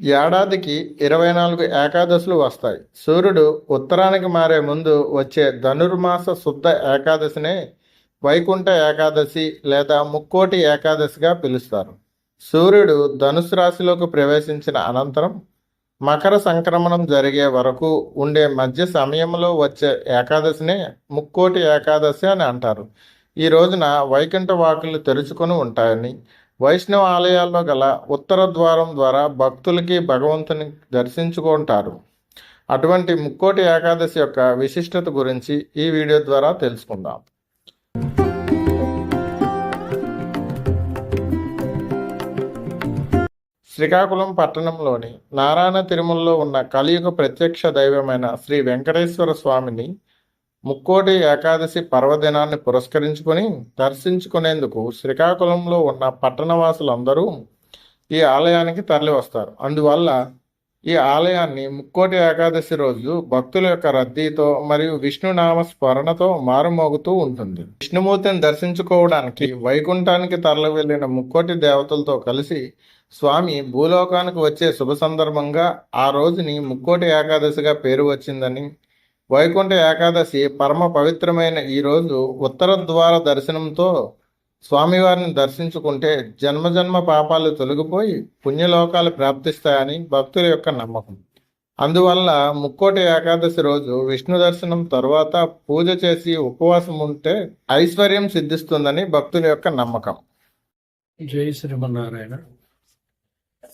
ఏడాదికి ఇరవై నాలుగు ఏకాదశులు వస్తాయి. సూర్యుడు ఉత్తరానికి మారే ముందు వచ్చే ధనుర్మాస శుద్ధ ఏకాదశినే వైకుంఠ ఏకాదశి లేదా ముక్కోటి ఏకాదశిగా పిలుస్తారు. సూర్యుడు ధనుసు రాశిలోకి ప్రవేశించిన అనంతరం మకర సంక్రమణం జరిగే వరకు ఉండే మధ్య సమయంలో వచ్చే ఏకాదశినే ముక్కోటి ఏకాదశి అని అంటారు. ఈ రోజున వైకుంఠ వాకులు తెరుచుకొని ఉంటాయని వైష్ణవ ఆలయాల్లో గల ఉత్తర ద్వారం ద్వారా భక్తులకి భగవంతుని దర్శించుకుంటారు. అటువంటి ముక్కోటి ఏకాదశి యొక్క విశిష్టత గురించి ఈ వీడియో ద్వారా తెలుసుకుందాం. శ్రీకాకుళం పట్టణంలోని నారాయణ తిరుమలలో ఉన్న కలియుగ ప్రత్యక్ష దైవమైన శ్రీ వెంకటేశ్వర స్వామిని ముక్కోటి ఏకాదశి పర్వదినాన్ని పురస్కరించుకొని దర్శించుకునేందుకు శ్రీకాకుళంలో ఉన్న పట్టణవాసులందరూ ఈ ఆలయానికి తరలివస్తారు. అందువల్ల ఈ ఆలయాన్ని ముక్కోటి ఏకాదశి రోజు భక్తుల యొక్క రద్దీతో మరియు విష్ణునామ స్మరణతో మారుమోగుతూ ఉంటుంది. విష్ణుమూర్తిని దర్శించుకోవడానికి వైకుంఠానికి తరలి వెళ్ళిన ముక్కోటి దేవతలతో కలిసి స్వామి భూలోకానికి వచ్చే శుభ సందర్భంగా ఆ రోజుని ముక్కోటి ఏకాదశిగా పేరు వచ్చిందని వైకుంఠ ఏకాదశి పరమ పవిత్రమైన ఈ రోజు ఉత్తర ద్వార దర్శనంతో స్వామివారిని దర్శించుకుంటే జన్మజన్మ పాపాలు తొలగిపోయి పుణ్యలోకాలు ప్రాప్తిస్తాయని భక్తుల యొక్క నమ్మకం. అందువల్ల ముక్కోటి ఏకాదశి రోజు విష్ణు దర్శనం తర్వాత పూజ చేసి ఉపవాసం ఉంటే ఐశ్వర్యం సిద్ధిస్తుందని భక్తుల యొక్క నమ్మకం. జై శ్రీమన్నారాయణ.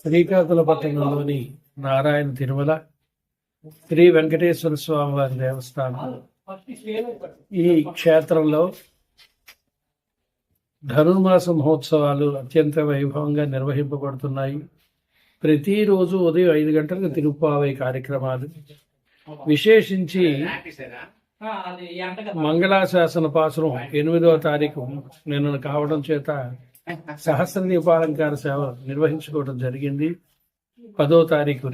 శ్రీకాకుళ పట్టణంలోని నారాయణ తిరుమల శ్రీ వెంకటేశ్వర స్వామి వారి దేవస్థానం. ఈ క్షేత్రంలో ధనుర్మాస మహోత్సవాలు అత్యంత వైభవంగా నిర్వహింపబడుతున్నాయి. ప్రతిరోజు ఉదయం ఐదు గంటలకు తిరుపావై కార్యక్రమాలు. విశేషించి మంగళాశాసన పాసురం ఎనిమిదవ తారీఖు నిన్న కావడం చేత సహస్ర దీపాలంకార సేవ నిర్వహించుకోవడం జరిగింది. పదో తారీఖు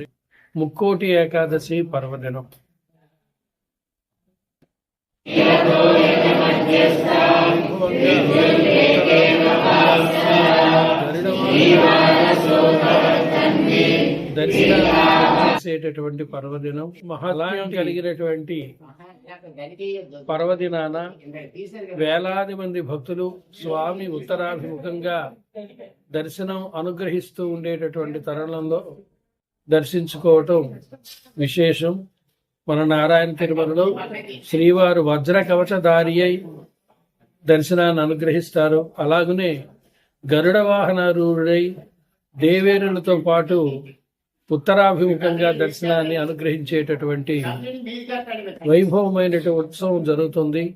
ముక్కోటి ఏకాదశి పర్వదినం. దర్శనం చేసేటటువంటి పర్వదినం మహాలయం కలిగినటువంటి పర్వదినాన వేలాది మంది భక్తులు స్వామి ఉత్తరాభిముఖంగా దర్శనం అనుగ్రహిస్తూ ఉండేటటువంటి తరుణంలో దర్శించుకోవటం విశేషం. మన నారాయణ తిరుమలలో శ్రీవారు వజ్ర కవచధారి అయి దర్శనాన్ని అనుగ్రహిస్తారు. అలాగనే గరుడ వాహనారూఢుడై దేవేరులతో పాటు ఉత్తరాభిముఖంగా దర్శనాన్ని అనుగ్రహించేటటువంటి వైభవమైనటువంటి ఉత్సవం జరుగుతుంది.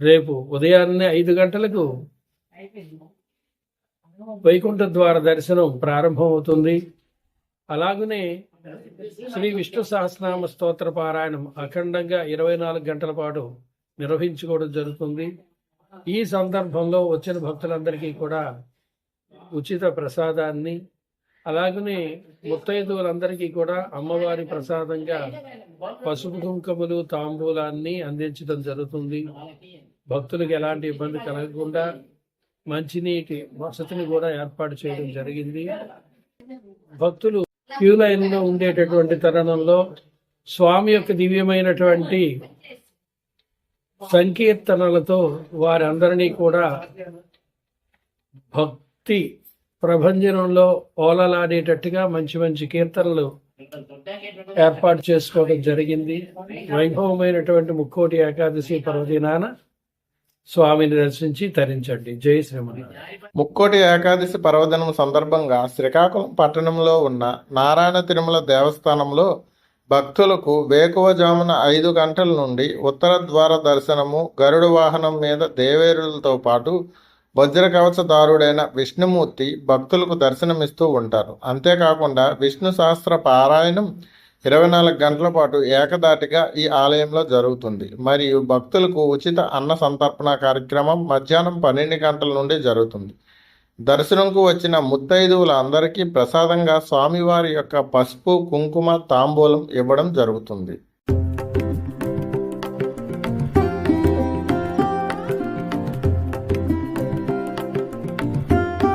రేపు ఉదయాన్నే ఐదు గంటలకు వైకుంఠ ద్వార దర్శనం ప్రారంభమవుతుంది. అలాగనే శ్రీ విష్ణు సహస్రనామ స్తోత్ర పారాయణం అఖండంగా ఇరవై నాలుగు గంటల పాటు నిర్వహించుకోవడం జరుగుతుంది. ఈ సందర్భంలో వచ్చిన భక్తులందరికీ కూడా ఉచిత ప్రసాదాన్ని అలాగనే ముత్తైదువులందరికీ కూడా అమ్మవారి ప్రసాదంగా పసుపు కుంకుమలు తాంబూలాన్ని అందించడం జరుగుతుంది. భక్తులకు ఎలాంటి ఇబ్బంది కలగకుండా మంచినీటి వసతిని కూడా ఏర్పాటు చేయడం జరిగింది. భక్తులు క్యూ లైన్లో ఉండేటటువంటి తరుణంలో స్వామి యొక్క దివ్యమైనటువంటి సంకీర్తనలతో వారందరినీ కూడా భక్తి ప్రభంజనంలో ఓలలాడేటట్టుగా మంచి మంచి కీర్తనలు ఏర్పాటు చేసుకోవడం జరిగింది. వైభవమైనటువంటి ముక్కోటి ఏకాదశి పర్వదినాన స్వామిని దర్శించి తరించండి. జై శ్రీమన్నారాయణ. ముక్కోటి ఏకాదశి పర్వదినం సందర్భంగా శ్రీకాకుళం పట్టణంలో ఉన్న నారాయణ తిరుమల దేవస్థానంలో భక్తులకు వేకువజామున ఐదు గంటల నుండి ఉత్తర ద్వార దర్శనము గరుడ వాహనం మీద దేవేరులతో పాటు వజ్ర కవచదారుడైన విష్ణుమూర్తి భక్తులకు దర్శనమిస్తూ ఉంటారు. అంతేకాకుండా విష్ణు సహస్ర పారాయణం ఇరవై నాలుగు గంటల పాటు ఏకదాటిగా ఈ ఆలయంలో జరుగుతుంది. మరియు భక్తులకు ఉచిత అన్న సంతర్పణ కార్యక్రమం మధ్యాహ్నం పన్నెండు గంటల నుండి జరుగుతుంది. దర్శనంకు వచ్చిన ముత్తైదువుల అందరికీ ప్రసాదంగా స్వామివారి యొక్క పసుపు కుంకుమ తాంబూలం ఇవ్వడం జరుగుతుంది.